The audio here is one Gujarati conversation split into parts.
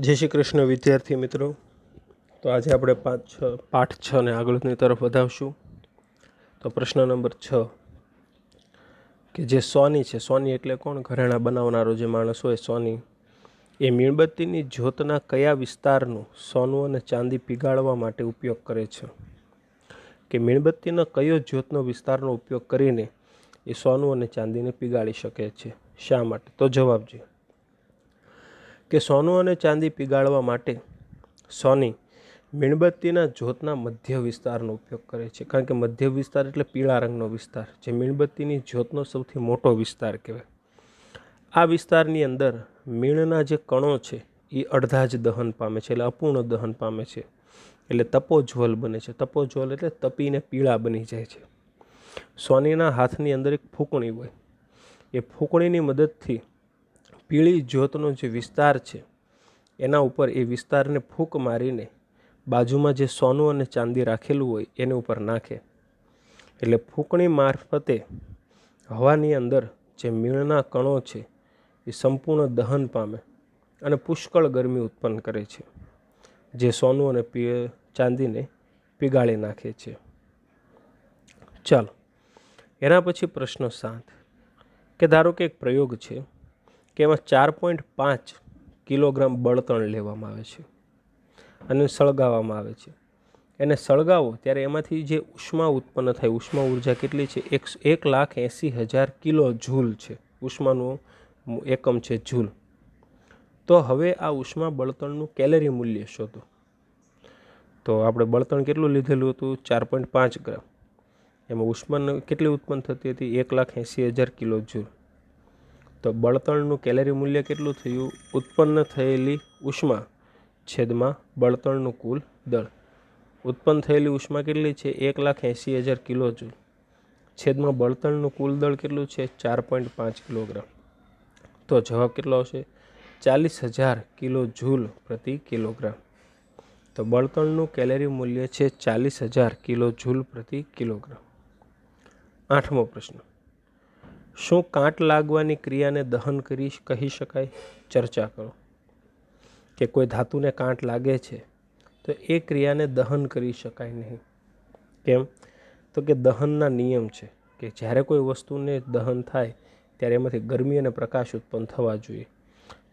જય શ્રી કૃષ્ણ, વિદ્યાર્થી મિત્રો. તો આજે આપણે પાંચ છ, પાઠ છ ને આગળની તરફ વધાવશું. તો પ્રશ્ન નંબર છ. કે જે સોની છે, સોની એટલે કોણ? ઘરેણાં બનાવનારો જે માણસ હોય, સોની. એ મીણબત્તીની જ્યોતના કયા વિસ્તારનું સોનું અને ચાંદી પીગાળવા માટે ઉપયોગ કરે છે? કે મીણબત્તીનો કયો જ્યોતનો વિસ્તારનો ઉપયોગ કરીને એ સોનું અને ચાંદીને પીગાળી શકે છે? શા માટે? તો જવાબ છે કે સોનું અને ચાંદી પીગાળવા માટે સોની મીણબત્તીના જ્યોતના મધ્ય વિસ્તારનો ઉપયોગ કરે છે. કારણ કે મધ્ય વિસ્તાર એટલે પીળા રંગનો વિસ્તાર, જે મીણબત્તીની જ્યોતનો સૌથી મોટો વિસ્તાર કહેવાય. આ વિસ્તારની અંદર મીણના જે કણો છે એ અડધા જ દહન પામે છે, એટલે અપૂર્ણ દહન પામે છે. એટલે તપોજ્વલ બને છે. તપોજ્વલ એટલે તપીને પીળા બની જાય છે. સોનીના હાથની અંદર એક ફૂંકણી હોય. એ ફૂંકણીની મદદથી પીળી જ્યોતનો જે વિસ્તાર છે, એના ઉપર એ વિસ્તારને ફૂંક મારીને બાજુમાં જે સોનું અને ચાંદી રાખેલું હોય એની ઉપર નાખે. એટલે ફૂંકણી મારફતે હવાની અંદર જે મીણના કણો છે, એ સંપૂર્ણ દહન પામે અને પુષ્કળ ગરમી ઉત્પન્ન કરે છે, જે સોનું અને પી, ચાંદીને પીગાળી નાખે છે. ચાલો, એના પછી પ્રશ્ન સાત, કે ધારો કે એક પ્રયોગ છે કે એમાં ચાર પોઈન્ટ પાંચ કિલોગ્રામ બળતણ લેવામાં આવે છે અને સળગાવવામાં આવે છે. એને સળગાવો ત્યારે એમાંથી જે ઉષ્મા ઉત્પન્ન થાય, ઉષ્મા ઊર્જા કેટલી છે? એક એક લાખ એંસી હજાર કિલો ઝૂલ છે. ઉષ્માનું એકમ છે ઝૂલ તો હવે આ ઉષ્મા બળતણનું કેલરી મૂલ્ય શોધો. તો આપણે બળતણ કેટલું લીધેલું હતું? ચાર પોઈન્ટ પાંચ ગ્રામ. એમાં ઉષ્માનું કેટલી ઉત્પન્ન થતી હતી? એક લાખ એંસી હજાર કિલો ઝૂલ તો બળતણનું કેલરી મૂલ્ય કેટલું થયું? ઉત્પન્ન થયેલી ઉષ્મા છેદમાં બળતણનું કુલ દળ. ઉત્પન્ન થયેલી ઉષ્મા કેટલી છે? એક લાખ એંસી હજાર કિલો જૂલ. છેદમાં બળતણનું કુલ દળ કેટલું છે? ચાર પોઈન્ટ પાંચ કિલોગ્રામ. તો જવાબ કેટલો આવશે? ચાલીસ હજાર કિલો જૂલ પ્રતિ કિલોગ્રામ. તો બળતણનું કેલેરી મૂલ્ય છે ચાલીસ હજાર કિલો જૂલ પ્રતિ કિલોગ્રામ. આઠમો પ્રશ્ન. શું કાંટ લાગવાની ક્રિયાને દહન કરી કહી શકાય? ચર્ચા કરો. કે કોઈ ધાતુને કાંટ લાગે છે, તો એ ક્રિયાને દહન કરી શકાય નહીં. કેમ? તો કે દહનના નિયમ છે કે જ્યારે કોઈ વસ્તુને દહન થાય, ત્યારે એમાંથી ગરમી અને પ્રકાશ ઉત્પન્ન થવા જોઈએ.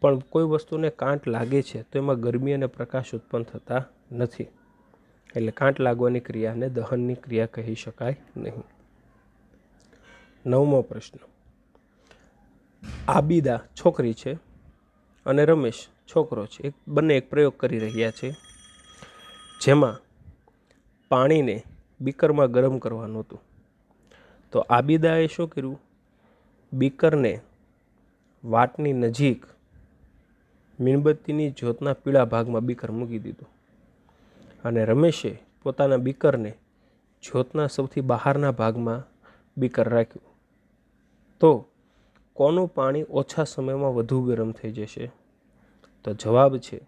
પણ કોઈ વસ્તુને કાંટ લાગે છે, તો એમાં ગરમી અને પ્રકાશ ઉત્પન્ન થતા નથી. એટલે કાંટ લાગવાની ક્રિયાને દહનની ક્રિયા કહી શકાય નહીં. નવમો પ્રશ્ન. આબિદા છોકરી છે અને રમેશ છોકરો છે. એક બંને એક પ્રયોગ કરી રહ્યા છે. જેમાં પાણીને બીકરમાં ગરમ કરવાનું હતું. તો આબિદાએ શું કર્યું? બીકરને વાટની નજીક મીણબત્તીની જ્યોતના પીળા ભાગમાં બીકર મૂકી દીધું. અને રમેશે પોતાના બીકરને જ્યોતના સૌથી બહારના ભાગમાં બીકર રાખ્યું. તો કોનું પાણી ઓછા સમયમાં વધુ ગરમ થઈ જશે? તો જવાબ છે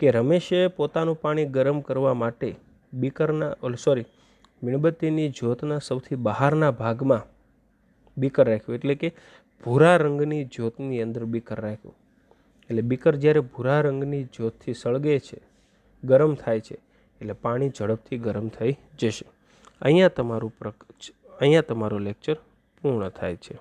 કે રમેશે પોતાનું પાણી ગરમ કરવા માટે બીકરના સોરી મીણબત્તીની જ્યોતના સૌથી બહારના ભાગમાં બીકર રાખ્યું. એટલે કે ભૂરા રંગની જ્યોતની અંદર બીકર રાખ્યું. એટલે બીકર જ્યારે ભૂરા રંગની જ્યોતથી સળગે છે, ગરમ થાય છે, એટલે પાણી ઝડપથી ગરમ થઈ જશે. અહીંયા તમારું પ્રક, અહીંયા તમારું લેક્ચર પૂર્ણ થાય છે.